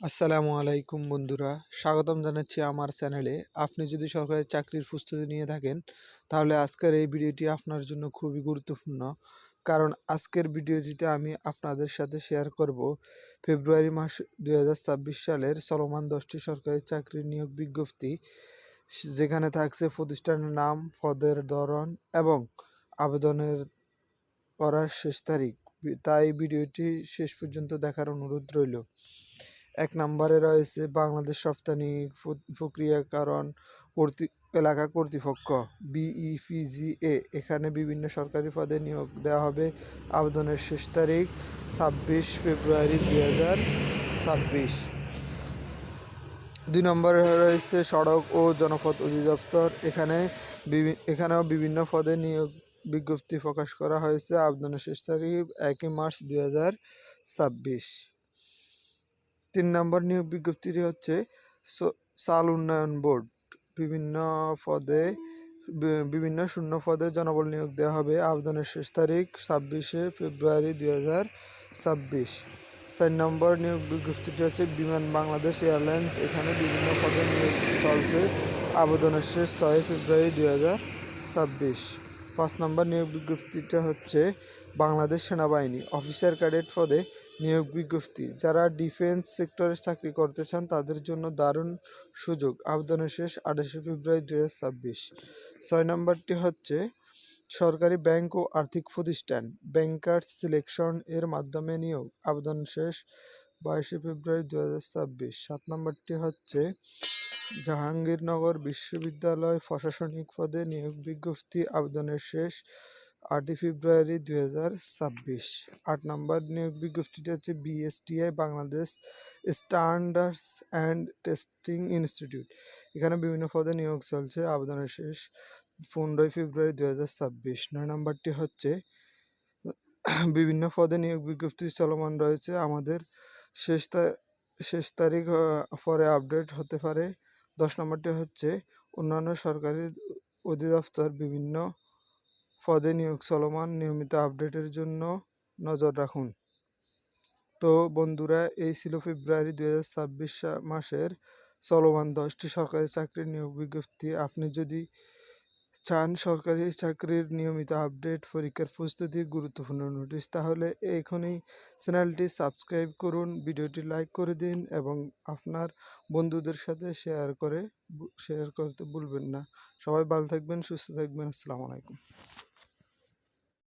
আসসালামু আলাইকুম বন্ধুরা, স্বাগতম জানাচ্ছি আমার চ্যানেলে। আপনি যদি সরকারি চাকরির প্রস্তুতি নিয়ে থাকেন, তাহলে আজকের এই ভিডিওটি আপনার জন্য খুবই গুরুত্বপূর্ণ। কারণ আজকের ভিডিওটিতে আমি আপনাদের সাথে শেয়ার করব ফেব্রুয়ারি মাস দু হাজার ছাব্বিশ সালের চলমান দশটি সরকারি চাকরির নিয়োগ বিজ্ঞপ্তি, যেখানে থাকছে প্রতিষ্ঠানের নাম, পদের ধরন এবং আবেদনের করার শেষ তারিখ। তাই ভিডিওটি শেষ পর্যন্ত দেখার অনুরোধ রইল। এক নম্বরে রয়েছে বাংলাদেশ রপ্তানি প্রক্রিয়াকরণ কর্তৃ এলাকা কর্তৃপক্ষ, বিইপিজিএ। এখানে বিভিন্ন সরকারি পদে নিয়োগ দেওয়া হবে আবেদনের শেষ তারিখ ছাব্বিশ ফেব্রুয়ারি দুই হাজার ছাব্বিশ। দুই নম্বরে রয়েছে সড়ক ও জনপথ অধিদপ্তর। এখানে এখানেও বিভিন্ন পদে নিয়োগ বিজ্ঞপ্তি প্রকাশ করা হয়েছে আবেদনের শেষ তারিখ একই মার্চ দুই হাজার ছাব্বিশ। তিন নম্বর নিয়োগ বিজ্ঞপ্তিটি হচ্ছে চাল উন্নয়ন বোর্ড। বিভিন্ন পদে বিভিন্ন শূন্য পদে জনবল নিয়োগ দেওয়া হবে। আবেদনের শেষ তারিখ ছাব্বিশে ফেব্রুয়ারি দুই হাজার ছাব্বিশ। চার নম্বর নিয়োগ বিজ্ঞপ্তিটি হচ্ছে বিমান বাংলাদেশ এয়ারলাইন্স। এখানে বিভিন্ন পদে নিয়োগ চলছে। আবেদনের শেষ ছয় ফেব্রুয়ারি দুই হাজার ছাব্বিশ। পাঁচ নম্বর নিয়োগ বিজ্ঞপ্তিটা হচ্ছে বাংলাদেশ সেনাবাহিনী অফিসার ক্যাডেট পদে নিয়োগ বিজ্ঞপ্তি। যারা ডিফেন্স সেক্টরে চাকরি করতে চান, তাদের জন্য দারুণ সুযোগ। আবেদনের শেষ আঠাশে ফেব্রুয়ারি দু ছয় নম্বরটি হচ্ছে সরকারি ব্যাংক ও আর্থিক প্রতিষ্ঠান ব্যাংকার্স সিলেকশন এর মাধ্যমে নিয়োগ। আবেদন শেষ বাইশে ফেব্রুয়ারি দু সাত নম্বরটি হচ্ছে জাহাঙ্গীরনগর বিশ্ববিদ্যালয় প্রশাসনিক পদে নিয়োগ বিজ্ঞপ্তি আবেদনের শেষ আটই ফেব্রুয়ারি দুই হাজার ছাব্বিশ। আট নম্বর নিয়োগ বিজ্ঞপ্তিটি হচ্ছে BSTI, Bangladesh standards and testing institute. এখানে বিভিন্ন পদে নিয়োগ চলছে আবেদনের শেষ পনেরোই ফেব্রুয়ারি দু হাজার ছাব্বিশ। নয় নম্বরটি হচ্ছে, বিভিন্ন পদে নিয়োগ বিজ্ঞপ্তি চলমান রয়েছে। আমাদের শেষ শেষ তারিখ পরে আপডেট হতে পারে। দশ নম্বরটি হচ্ছে, অন্যান্য সরকারি অধিদপ্তর বিভিন্ন পদে নিয়োগ চলমান নিয়মিত আপডেটের জন্য নজর রাখুন। তো বন্ধুরা, এই ছিল ফেব্রুয়ারি দুই হাজার ছাব্বিশ মাসের চলমান দশটি সরকারি চাকরির নিয়োগ বিজ্ঞপ্তি। আপনি যদি চান সরকারি চাকরির নিয়মিত আপডেট, পরীক্ষার প্রস্তুতি, গুরুত্বপূর্ণ নোটিশ, তাহলে এখনই চ্যানেলটি সাবস্ক্রাইব করুন, ভিডিওটি লাইক করে দিন এবং আপনার বন্ধুদের সাথে শেয়ার করে শেয়ার করতে ভুলবেন না। সবাই ভালো থাকবেন, সুস্থ থাকবেন, আসসালামু আলাইকুম।